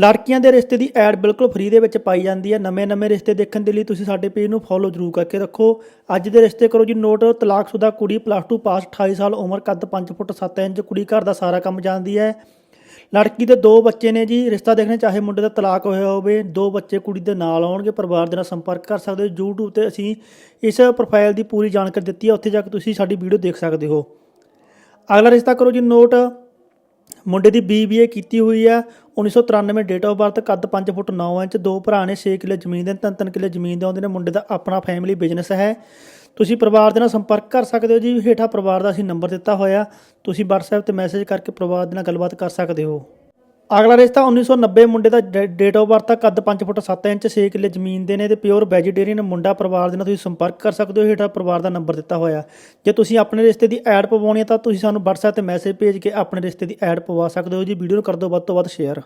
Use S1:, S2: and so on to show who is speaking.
S1: ਲੜਕੀਆਂ ਦੇ ਰਿਸ਼ਤੇ ਦੀ ਐਡ ਬਿਲਕੁਲ ਫ੍ਰੀ ਦੇ ਵਿੱਚ ਪਾਈ ਜਾਂਦੀ ਹੈ। ਨਵੇਂ-ਨਵੇਂ ਰਿਸ਼ਤੇ ਦੇਖਣ ਦੇ ਲਈ ਤੁਸੀਂ ਸਾਡੇ ਪੇਜ ਨੂੰ ਫੋਲੋ ਜ਼ਰੂਰ ਕਰਕੇ ਰੱਖੋ। ਅੱਜ ਦੇ ਰਿਸ਼ਤੇ ਕਰੋ ਜੀ, ਨੋਟ ਤਲਾਕਸ਼ੁਦਾ ਕੁੜੀ ਪਲੱਸ 2 ਪਾਸ 28 ਸਾਲ ਉਮਰ ਕੱਦ 5 ਫੁੱਟ 7 ਇੰਚ, ਕੁੜੀ ਘਰ ਦਾ ਸਾਰਾ ਕੰਮ ਜਾਣਦੀ ਹੈ। ਲੜਕੀ ਦੇ ਦੋ ਬੱਚੇ ਨੇ ਜੀ, ਰਿਸ਼ਤਾ ਦੇਖਣੇ ਚਾਹੇ ਮੁੰਡੇ ਦਾ ਤਲਾਕ ਹੋਇਆ ਹੋਵੇ, ਦੋ ਬੱਚੇ ਕੁੜੀ ਦੇ ਨਾਲ ਆਉਣਗੇ, ਪਰਿਵਾਰ ਦੇ ਨਾਲ ਸੰਪਰਕ ਕਰ ਸਕਦੇ ਹੋ। YouTube ਤੇ ਅਸੀਂ ਇਸ ਪ੍ਰੋਫਾਈਲ ਦੀ ਪੂਰੀ ਜਾਣਕਾਰੀ ਦਿੱਤੀ ਹੈ, ਉੱਥੇ ਜਾ ਕੇ ਤੁਸੀਂ ਸਾਡੀ ਵੀਡੀਓ ਦੇਖ ਸਕਦੇ ਹੋ। ਅਗਲਾ ਰਿਸ਼ਤਾ ਕਰੋ ਜੀ, ਨੋਟ ਮੁੰਡੇ ਦੀ ਬੀਬੀਏ ਕੀਤੀ ਹੋਈ ਆ। 1993 ਡੇਟ ਆਫ ਬਰਥ ਕੱਦ 5 ਫੁੱਟ 9 ਇੰਚ, ਦੋ ਭਰਾ ਨੇ 6 ਕਿੱਲੇ ਜ਼ਮੀਨ ਦੇ ਤਿੰਨ ਤਿੰਨ ਕਿੱਲੇ ਜ਼ਮੀਨ ਦੇ ਆਉਂਦੇ ਨੇ। ਮੁੰਡੇ ਦਾ ਆਪਣਾ ਫੈਮਿਲੀ ਬਿਜ਼ਨਸ ਹੈ। ਤੁਸੀਂ ਪਰਿਵਾਰ ਦੇ ਨਾਲ ਸੰਪਰਕ ਕਰ ਸਕਦੇ ਹੋ ਜੀ। ਹੇਠਾਂ ਪਰਿਵਾਰ ਦਾ ਅਸੀਂ ਨੰਬਰ ਦਿੱਤਾ ਹੋਇਆ। ਤੁਸੀਂ WhatsApp ਤੇ ਮੈਸੇਜ ਕਰਕੇ ਪਰਿਵਾਰ ਦੇ ਨਾਲ ਗੱਲਬਾਤ ਕਰ ਸਕਦੇ ਹੋ। ਅਗਲਾ ਰਿਸ਼ਤਾ 1990 ਮੁੰਡੇ ਦਾ ਡੇਟ ਆਫ ਬਰਥ ਆ, ਕੱਦ 5 ਫੁੱਟ 7 ਇੰਚ 6 ਕਿੱਲੇ ਜ਼ਮੀਨ ਦੇ ਨੇ ਤੇ ਪਿਓਰ ਵੈਜੀਟੇਰੀਅਨ ਮੁੰਡਾ ਪਰਿਵਾਰ ਦੇ ਨਾਲ ਤੁਸੀਂ ਸੰਪਰਕ ਕਰ ਸਕਦੇ ਹੋ, ਹੇਠਾਂ ਪਰਿਵਾਰ ਦਾ ਨੰਬਰ ਦਿੱਤਾ ਹੋਇਆ। ਜੇ ਤੁਸੀਂ ਆਪਣੇ ਰਿਸ਼ਤੇ ਦੀ ਐਡ ਪਵਾਉਣੀ ਹੈ ਤਾਂ ਤੁਸੀਂ ਸਾਨੂੰ WhatsApp ਤੇ ਮੈਸੇਜ ਭੇਜ ਕੇ ਆਪਣੇ ਰਿਸ਼ਤੇ ਦੀ ਐਡ ਪਵਾ ਸਕਦੇ ਹੋ ਜੀ ਵੀਡੀਓ ਨੂੰ ਕਰ ਦਿਓ ਵੱਧ ਤੋਂ ਵੱਧ ਸ਼ੇਅਰ